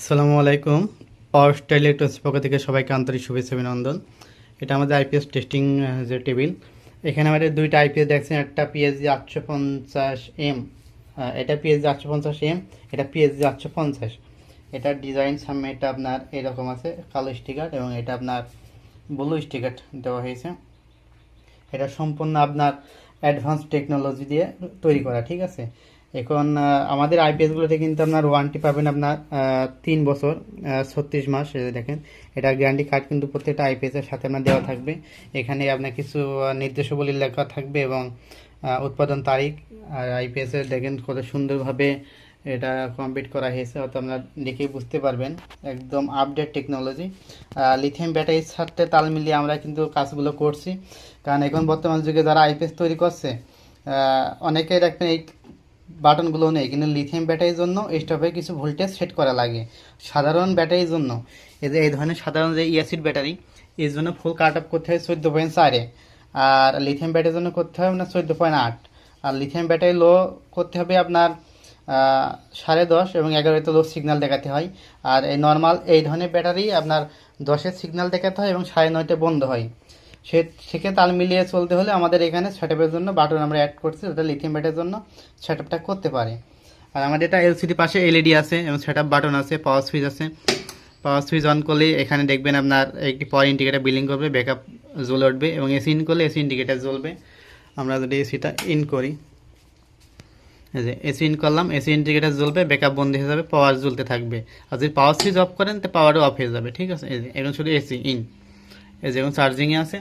আসসালামু আলাইকুম। পাওয়ার style electronics পক্ষ থেকে সবাইকে আন্তরিক শুভেচ্ছা অভিনন্দন। এটা আমাদের আইপিএস টেস্টিং যে টেবিল। এখানে আমাদের দুইটা আইপিএস দেখছেন, একটা পিএসজি আটশো পঞ্চাশ এম এটা পিএসজি আটশো পঞ্চাশ এম এটা পিএসজি আটশো পঞ্চাশ। এটার ডিজাইন সামনে এটা আপনার এরকম আছে, কালো স্টিকার এবং এটা আপনার ব্লু স্টিকার দেওয়া হয়েছে। এটা সম্পূর্ণ আপনার অ্যাডভান্স টেকনোলজি দিয়ে তৈরি করা, ঠিক আছে? এখন আমাদের আইপিএসগুলোতে কিন্তু আপনার ওয়ারেন্টি পাবেন আপনার তিন বছর ছত্রিশ মাস দেখেন। এটা গ্যারান্টি কার্ড কিন্তু প্রত্যেকটা আইপিএসের সাথে আপনার দেওয়া থাকবে। এখানে আপনার কিছু নির্দেশাবলী লেখা থাকবে এবং উৎপাদন তারিখ আর আইপিএসের দেখেন কত সুন্দরভাবে এটা কমপ্লিট করা হয়েছে, হয়তো আপনারা দেখেই বুঝতে পারবেন। একদম আপডেট টেকনোলজি লিথিয়াম ব্যাটারির সাথে তাল মিলিয়ে আমরা কিন্তু কাজগুলো করছি। কারণ এখন বর্তমান যুগে যারা আইপিএস তৈরি করছে অনেকেই দেখবেন এই বাটনগুলো নেই, কিন্তু লিথিয়াম ব্যাটারির জন্য স্টোভে কিছু ভোল্টেজ সেট করা লাগে, সাধারণ ব্যাটারির জন্য। এই যে, এই ধরনের সাধারণ যে ইয়াসিড ব্যাটারি এর জন্য ফুল কাট আপ করতে হয় চোদ্দ পয়েন্ট চারে আর লিথিয়াম ব্যাটারির জন্য করতে হবে আপনার চোদ্দ পয়েন্ট আট। আর লিথিয়াম ব্যাটারি লো করতে হবে আপনার সাড়ে দশ এবং এগারোতে লো সিগন্যাল দেখাতে হয়। আর এই নর্মাল এই ধরনের ব্যাটারি আপনার দশের সিগন্যাল দেখাতে হয় এবং সাড়ে নয়তে বন্ধ হয়। সে থেকে তাল মিলিয়ে চলতে হলে আমাদের এখানে সেটআপের জন্য বাটন আমরা অ্যাড করছি ওটা লিথিয়াম ব্যাটারির জন্য সেটআপটা করতে পারে। আর আমাদের এটা এলসিডি পাশে এলইডি আছে এবং সেটআপ বাটন আছে পাওয়ার সুইচ আছে। পাওয়ার সুইচ অন করলে এখানে দেখবেন আপনার একটি পাওয়ার ইন্ডিকেটার বিলিং করবে ব্যাকআপ জ্বলে উঠবে এবং এসি ইন করলে এসি ইন্ডিকেটার জ্বলবে। আমরা যদি এসিটা ইন করি যে এসি ইন করলাম এসি ইন্ডিকেটার জ্বলবে ব্যাকআপ বন্ধ হয়ে যাবে পাওয়ার জ্বলতে থাকবে। আর যদি পাওয়ার সুইচ অফ করেন, তো পাওয়ারও অফ হয়ে যাবে, ঠিক আছে? এখন শুধু এসি ইন এই যে এখন চার্জিংয়ে আছে।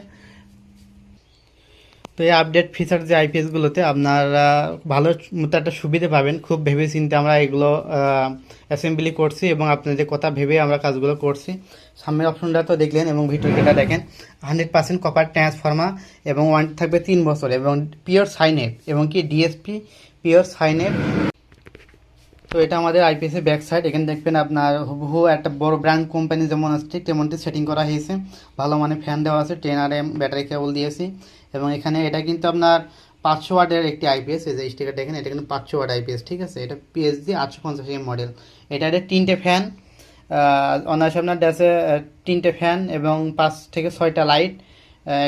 তো এই আপডেট ফিচার যে আইপিএসগুলোতে আপনারা ভালো মতো একটা সুবিধা পাবেন। খুব ভেবে চিন্তে আমরা এগুলো অ্যাসেম্বলি করছি এবং আপনাদের কথা ভেবে আমরা কাজগুলো করছি। সামনের অপশনটা তো দেখলেন এবং ভিডিওটা দেখেন হান্ড্রেড পার্সেন্ট কপার ট্রান্সফর্মার এবং ওয়ান থাকবে তিন বছর এবং পিওর সাইনেট এবং কি ডিএসপি পিওর সাইনেট তো এটা আমাদের আইপিএসের ব্যাক সাইড এখানে দেখবেন আপনার হুবহু একটা বড় ব্র্যান্ড কোম্পানি যেমন আছে ঠিক তেমনটি সেটিং করা হয়েছে। ভালো মানে ফ্যান দেওয়া আছে টেন আর এম ব্যাটারি কেবল দিয়েছি। এবং এখানে এটা কিন্তু আপনার পাঁচশো ওয়াটের একটি আইপিএস এই যে স্টিকার দেখেন এটা কিন্তু পাঁচশো ওয়াট আইপিএস ঠিক আছে? এটা পিএসজি আটশো পঞ্চাশ এম মডেল এটা একটা তিনটে ফ্যান অনায়াসে আপনার ড্যাসে তিনটে ফ্যান এবং পাঁচ থেকে ছয়টা লাইট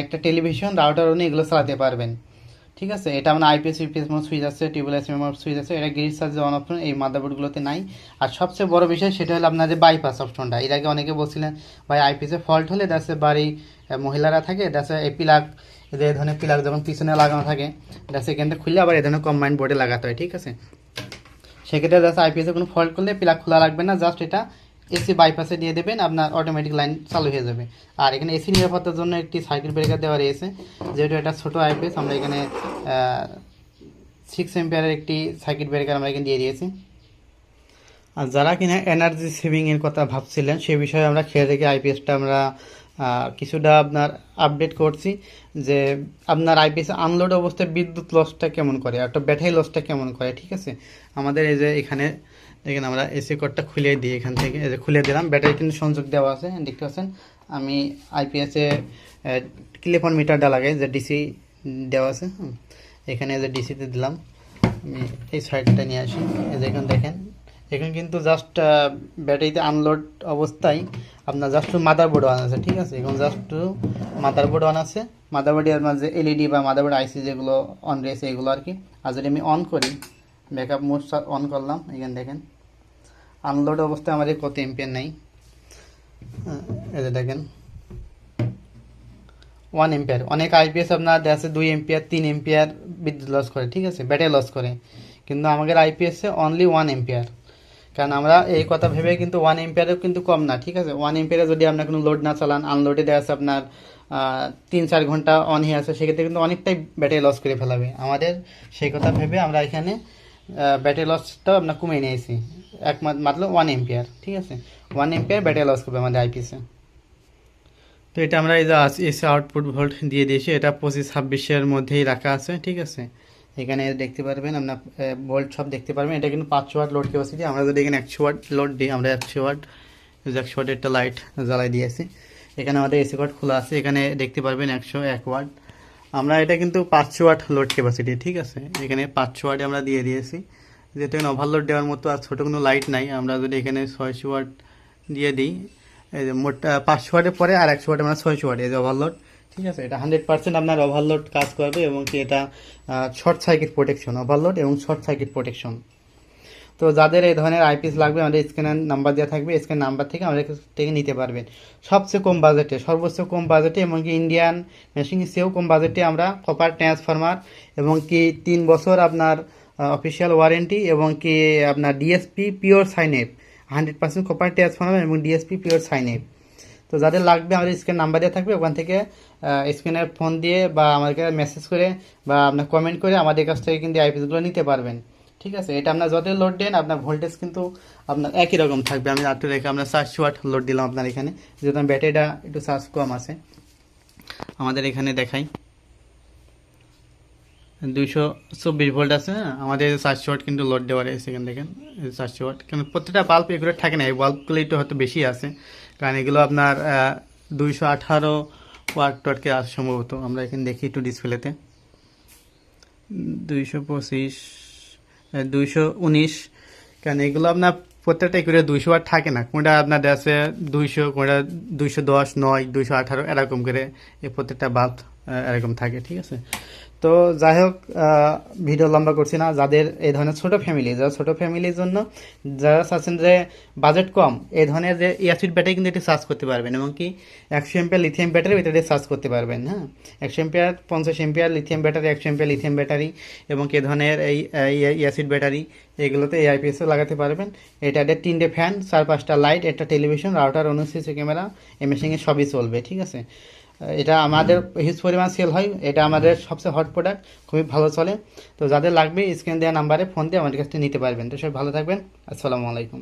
একটা টেলিভিশন রাউটার উনি এগুলো চালাতে পারবেন। ঠিক আছে? এটা আমরা আইপিএস ইউপিএস মোড সুইচ আছে টিউবওয়েল এসএমএম সুইচ আছে, এটা গ্রিড চার্জে অন অপশন এই মাদারবোর্ডগুলোতে নাই। আর সবচেয়ে বড় বিষয় সেটা হলো আপনাদের বাইপাস অপশনটা এর আগে অনেকে বলছিলেন, ভাই আইপিএসে ফল্ট হলে দেশে বাড়ি মহিলারা থাকে দেশে এই পিলাক যে ধরনের পিলাক যখন পিছনে লাগানো থাকে দেশে এখান থেকে খুললে আবার এই ধরনের কম্বাইন্ড বোর্ডে লাগাতে হয়, ঠিক আছে? সেক্ষেত্রে দেশে আইপিএসে কোনো ফল্ট করলে পিলাক খোলা লাগবে না জাস্ট এটা এসি বাইপাসে দিয়ে দেবেন, আপনার অটোমেটিক লাইন চালু হয়ে যাবে। আর এখানে এসি নিরাপত্তার জন্য একটি সার্কিট ব্রেকার দেওয়া রয়েছে, যেহেতু এটা ছোট আইপিএস আমরা এখানে সিক্স এম্পিয়ারের একটি সার্কিট ব্রেকার আমরা এখানে দিয়ে দিয়েছি। আর যারা কিনা এনার্জি সেভিংয়ের কথা ভাবছিলেন, সে বিষয়ে আমরা খেয়ে দেখে আইপিএসটা আমরা কিছুটা আপনার আপডেট করছি, যে আপনার আইপিএস আনলোড অবস্থায় বিদ্যুৎ লসটা কেমন করে একটা ব্যাটারি লসটা কেমন করে, ঠিক আছে? আমাদের এই যে এখানে দেখেন আমরা এসি কোডটা খুলে দিই এখান থেকে। খুলে দিলাম। ব্যাটারি কিন্তু সংযোগ দেওয়া আছে দেখতে পাচ্ছেন? আমি আইপিএসে ক্লিপন মিটারটা লাগাই যে ডিসি দেওয়া আছে। এখানে যে ডিসিতে দিলাম। আমি এই সাইডটা নিয়ে আসি। এই যে এখানে দেখেন। এখানে কিন্তু জাস্ট ব্যাটারিতে আনলোড অবস্থায় আপনার জাস্ট মাদারবোর্ড অন আছে, ঠিক আছে? এখন জাস্ট মাদারবোর্ড অন আছে। মাদারবোর্ডে আপনার যে এলইডি বা মাদারবোর্ড আইসি যেগুলো অন রয়েছে, এগুলো আর কি। আর যদি আমি অন করি ব্যাকআপ মোড অন করলাম, এখানে দেখেন। আনলোড অবস্থায় আমাদের কত এমপিয়ার নেই। হ্যাঁ, যে দেখেন। ওয়ান এম্পিয়ার অনেক আইপিএস আপনার দেশে দুই এম্পিয়ার তিন এম্পিয়ার বিদ্যুৎ লস করে ঠিক আছে? ব্যাটারি লস করে। কিন্তু আমাদের আইপিএসে অনলি ওয়ান এম্পিয়ার কারণ আমরা এই কথা ভেবে কিন্তু ওয়ান এম্পিয়ারেও কিন্তু কম না ঠিক আছে? ওয়ান এম্পিয়ারে যদি আপনার কোনো লোড না চালান আনলোডে দেওয়া আছে আপনার তিন চার ঘণ্টা অন হয়ে আছে সেক্ষেত্রে কিন্তু অনেকটাই ব্যাটারি লস করে ফেলাবে। আমাদের সেই কথা ভেবে আমরা এখানে ব্যাটারি লসটা আমরা কমিয়ে নিয়েছি। এক মাত্র ওয়ান এম্পিয়ার ঠিক আছে? ওয়ান এম্পিয়ার ব্যাটারি লস করবে আমাদের আইপিসে তো এটা আমরা এই যে এসি আউটপুট ভোল্ট দিয়ে দিয়েছি, এটা পঁচিশ ছাব্বিশের মধ্যেই রাখা আছে, ঠিক আছে? এখানে দেখতে পারবেন আপনার ভোল্ট সব দেখতে পারবেন। এটা কিন্তু পাঁচশো ওয়াট লোড ক্যাপাসিটি আমরা যদি এখানে একশো ওয়াট লোড দিই, আমরা একশো ওয়াট একশো ওয়াটের একটা লাইট জ্বালাই দিয়েছি। এখানে আমাদের এসি ওয়াট খোলা আছে। এখানে দেখতে পারবেন একশো এক ওয়াট। আমরা এটা কিন্তু পাঁচশো ওয়াট লোড ক্যাপাসিটি ঠিক আছে? এখানে পাঁচশো ওয়াটে আমরা দিয়ে দিয়েছি। যেহেতু এখানে ওভারলোড দেওয়ার মতো আর ছোটো কোনো লাইট নাই, আমরা যদি এখানে ছয়শো ওয়াট দিয়ে দিই, এই যে মোট পাঁচশো ওয়াটের পরে আর একশো ওয়াটে আমরা ছয়শো ওয়াট এই যে ওভারলোড ঠিক আছে? এটা হান্ড্রেড পার্সেন্ট আপনার ওভারলোড কাজ করবে এবং কি এটা শর্ট সার্কিট প্রোটেকশন ওভারলোড এবং শর্ট সার্কিট প্রোটেকশন তো যাদের এই ধরনের আইপিএস লাগবে, আমাদের স্ক্যানার নাম্বার দেওয়া থাকবে স্ক্যান নাম্বার থেকে আমাদের থেকে নিতে পারবেন। সবচেয়ে কম বাজেটে, সর্বোচ্চ কম বাজেটে এবং কি ইন্ডিয়ান মেশিন চেয়েও কম বাজেটে আমরা কপার ট্রান্সফরমার এবং কি তিন বছর আপনার অফিসিয়াল ওয়ারেন্টি এবং কি আপনার DSP pure sine wave hundred percent copper transformer এবং ডিএসপি পিওর সাইনেপ তো যাদের লাগবে আমাদের স্ক্রিন নাম্বার দেওয়া থাকবে, ওখান থেকে স্ক্রিনের ফোন দিয়ে বা আমাদেরকে মেসেজ করে বা আপনার কমেন্ট করে আমাদের কাছ থেকে কিন্তু আইপিএসগুলো নিতে পারবেন। ঠিক আছে? এটা আপনার যতই লোড দেন, আপনার ভোল্টেজ কিন্তু আপনার একই রকম থাকবে। আমি আটটু রেখে আপনার চারশো ওয়াট লোড দিলাম আপনার এখানে। যেহেতু ব্যাটারিটা একটু চার্জ কম আছে। আমাদের এখানে দেখাই। দুইশো চব্বিশ ভোল্ট আছে হ্যাঁ? আমাদের চারশো ওয়াট কিন্তু লোড দেওয়া রয়েছে এখান দেখেন চারশো ওয়াট কিন্তু প্রত্যেকটা বাল্ব এগুলো থাকে না, এই বাল্বগুলো একটু হয়তো বেশি আছে। কারণ এগুলো আপনার দুইশো আঠারো ওয়াট টটকে আসে সম্ভবত। আমরা এখানে দেখি একটু ডিসপ্লেতে দুইশো পঁচিশ দুইশো উনিশ। কারণ এগুলো আপনার প্রত্যেকটা করে দুইশো আর থাকে না। কোনটা আপনার দেশে দুইশো, কোনটা দুইশো দশ, নয়, দুইশো আঠারো, এরকম করে এই প্রত্যেকটা বাল্ব এরকম থাকে, ঠিক আছে? তো যাই হোক ভিডিও লম্বা করছি না। যাদের এই ধরনের ছোট ফ্যামিলি যারা ছোট ফ্যামিলির জন্য যারা চাচ্ছেন যে বাজেট কম, এই ধরনের যে এয়ারসিড ব্যাটারি কিন্তু এটি চার্জ করতে পারবেন, এবং কি একশো এমপিয়ার লিথিয়াম ব্যাটারি এটাতে চার্জ করতে পারবেন হ্যাঁ? একশো এমপিয়ার পঞ্চাশ এমপিয়ার লিথিয়াম ব্যাটারি একশো এমপিয়ার লিথিয়াম ব্যাটারি এবং কি এ ধরনের এই অ্যাসিড ব্যাটারি এগুলোতে এই আইপিএসও লাগাতে পারবেন। এটা এটাতে তিনটে ফ্যান চার পাঁচটা লাইট একটা টেলিভিশন রাউটার অনুসিসি ক্যামেরা এমএসিংয়ে সবই চলবে, ঠিক আছে? এটা আমাদের হিউজ পরিমাণ সেল হয়। এটা আমাদের সবচেয়ে হট প্রোডাক্ট খুবই ভালো চলে। তো যাদের লাগবে স্ক্রিন দেওয়া নাম্বারে ফোন দিয়ে আমাদের কাছ থেকে নিতে পারবেন। তো সবাই ভালো থাকবেন। আসসালামু আলাইকুম।